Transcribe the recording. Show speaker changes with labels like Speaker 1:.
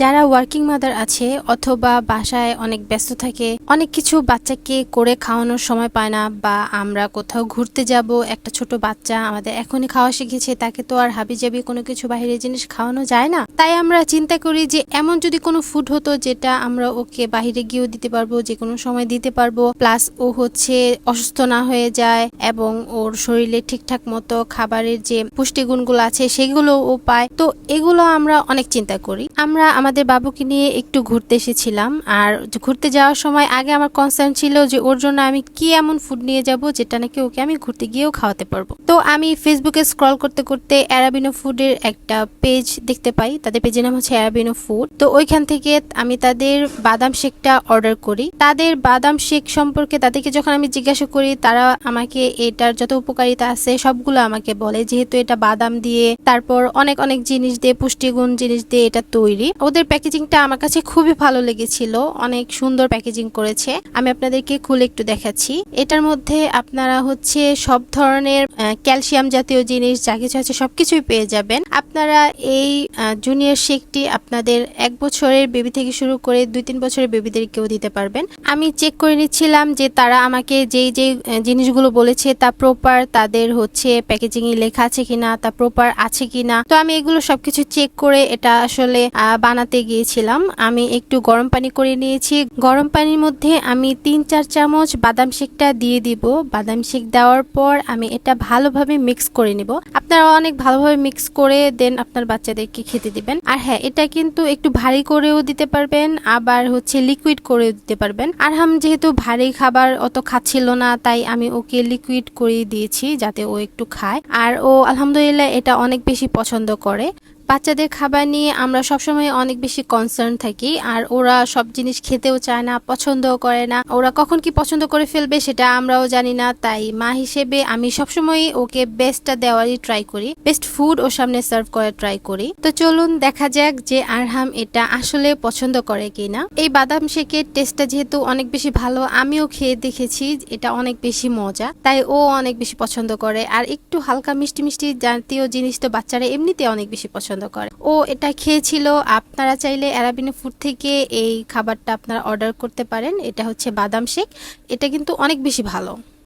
Speaker 1: যারা working mother আছে অথবা বাসায় অনেক ব্যস্ত থাকে, অনেক কিছু বাচ্চাকে করে খাওয়ানোর সময় পায় না বা আমরা কোথাও ঘুরতে যাব, একটা ছোট বাচ্চা আমাদের এখনই খাওয়া শিখেছে, তাকে তো আর হাবিজাবি কোনো কিছু বাইরের জিনিস খাওয়ানো যায় না। তাই আমরা চিন্তা করি যে এমন যদি কোনো ফুড হতো যেটা আমরা ওকে বাইরে গিয়েও দিতে পারব, যে কোনো সময় দিতে পারব। প্লাস ও হচ্ছে অসুস্থ না হয়ে যায় এবং ওর শরীরে ঠিকঠাক মতো খাবারের যে পুষ্টিগুণগুলো আছে সেগুলো ও পায়। তো এগুলো আমরা অনেক চিন্তা করি। আমরা আমাদের বাবুকে নিয়ে একটু ঘুরতে এসেছিলাম আর ঘুরতে যাওয়ার সময় আগে আমার কনসার্ন ছিল যে ওর জন্য আমি কি এমন ফুড নিয়ে যাব যেটা নাকি ওকে আমি ঘুরতে গিয়েও খাওয়াতে পারব। তো আমি ফেসবুকে স্ক্রল করতে করতে অ্যারাবিনো ফুডের একটা পেজ দেখতে পাই। তাদের পেজের নাম হচ্ছে অ্যারাবিনো ফুড। তো ওইখান থেকে আমি তাদের বাদাম শেকটা অর্ডার করি। তাদের বাদাম শেক সম্পর্কে তাদেরকে যখন আমি জিজ্ঞাসা করি, তারা আমাকে এটার যত উপকারিতা আছে সবগুলো আমাকে বলে। যেহেতু এটা বাদাম দিয়ে, তারপর অনেক অনেক জিনিস দিয়ে, পুষ্টিগুণ জিনিস দিয়ে এটা তৈরি। ওদের প্যাকেজিংটা আমার কাছে খুবই ভালো লেগেছিল। অনেক সুন্দর প্যাকেজিং করেছে। আমি আপনাদেরকে খুলে একটু দেখাচ্ছি। এটার মধ্যে আপনারা হচ্ছে সব ধরনের ক্যালসিয়াম জাতীয় জিনিস, যা কিছু আছে সবকিছুই পেয়ে যাবেন। আপনারা এই জুনিয়র শেকটি আপনাদের এক বছরের বেবি থেকে শুরু করে দুই তিন বছরের বেবিদেরকেও দিতে পারবেন। আমি চেক করে নিচ্ছিলাম যে তারা আমাকে যেই যেই জিনিসগুলো বলেছে তা প্রপার তাদের হচ্ছে প্যাকেজিং এ লেখা আছে কিনা, তা প্রপার আছে কিনা। তো আমি এগুলো সবকিছু চেক করে এটা আসলে বানাতে গিয়েছিলাম। আমি একটু গরম পানি করে নিয়েছি। গরম পানির মধ্যে আমি তিন চার চামচ বাদাম শেকটা দিয়ে দিব। বাদাম শেক দেওয়ার পর আমি এটা ভালোভাবে মিক্স করে নিব। আপনারা অনেক ভালোভাবে মিক্স করে দেন, আপনার বাচ্চাদেরকে খেতে দিবেন আর হ্যাঁ এটা কিন্তু একটু ভারী করেও দিতে পারবেন, আবার হচ্ছে লিকুইড করেও দিতে পারবেন। আর হাম যেহেতু ভারী খাবার অত খাচ্ছিল না, তাই আমি ওকে লিকুইড করে দিয়েছি যাতে ও একটু খায়। আর ও আলহামদুলিল্লাহ এটা অনেক বেশি পছন্দ করে। বাচ্চাদের খাবার নিয়ে আমরা সবসময় অনেক বেশি কনসার্ন থাকি, আর ওরা সব জিনিস খেতেও চায় না, পছন্দও করে না। ওরা কখন কি পছন্দ করে ফেলবে সেটা আমরাও জানি না, তাই মা হিসেবে আমি সবসময় ওকে বেস্টটা দেওয়ারই ট্রাই করি। বেস্ট ফুড ওর সামনে সার্ভ করার ট্রাই করি। তো চলুন দেখা যাক যে আরহাম এটা আসলে পছন্দ করে কিনা। এই বাদাম শেকের টেস্টটা যেহেতু অনেক বেশি ভালো, আমিও খেয়ে দেখেছি এটা অনেক বেশি মজা, তাই ও অনেক বেশি পছন্দ করে। আর একটু হালকা মিষ্টি মিষ্টি জাতীয় জিনিস তো বাচ্চারা এমনিতে অনেক বেশি পছন্দ করে। ও এটা খেয়েছিল। আপনারা চাইলে অ্যারাবিনো ফুড থেকে এই খাবারটা আপনারা অর্ডার করতে পারেন। এটা হচ্ছে বাদাম শেক। এটা কিন্তু অনেক বেশি ভালো।